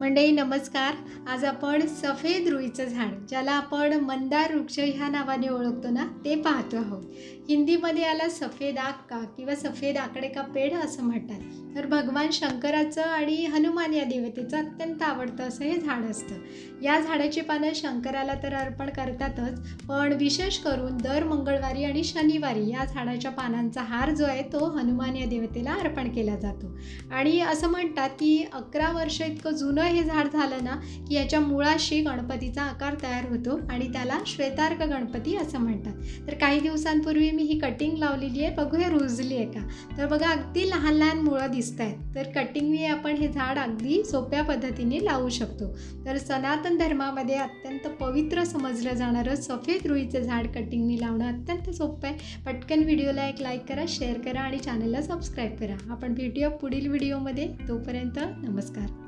मंडळी नमस्कार. आज आपण सफेद रुईचं झाड ज्याला आपण मंदार वृक्ष ह्या नावाने ओळखतो ना ते पाहतो आहोत. हिंदीमध्ये याला सफेद आक्का किंवा सफेद आकडे का पेड असं म्हणतात. तर भगवान शंकराचं आणि हनुमान या देवतेचं अत्यंत आवडतं असं हे झाड असतं. या झाडाची पानं शंकराला तर अर्पण करतातच पण विशेष करून दर मंगळवारी आणि शनिवारी या झाडाच्या पानांचा हार जो आहे तो हनुमान या देवतेला अर्पण केला जातो. आणि असं म्हणतात की अकरा वर्ष इतकं जुनं हे झाड झालं ना की याच्या मुळाशी गणपतीचा आकार तयार होतो आणि त्याला श्वेतार्क गणपती असं म्हणतात. तर काही दिवसांपूर्वी मी ही कटिंग लावलेली आहे. बघूया रुजली आहे का? तर बघा अगदी लहान लहान मुळं दिसत आहेत. तर कटिंगने आपण हे झाड अगदी सोप्या पद्धतीने लावू शकतो. तर सनातन धर्मामध्ये अत्यंत पवित्र समजलं जाणारं सफेद रुईचं झाड कटिंगने लावणं अत्यंत सोपं आहे. पटकन व्हिडिओला एक लाईक करा शेअर करा आणि चॅनलला सबस्क्राईब करा. आपण भेटूया पुढील व्हिडिओमध्ये तोपर्यंत नमस्कार.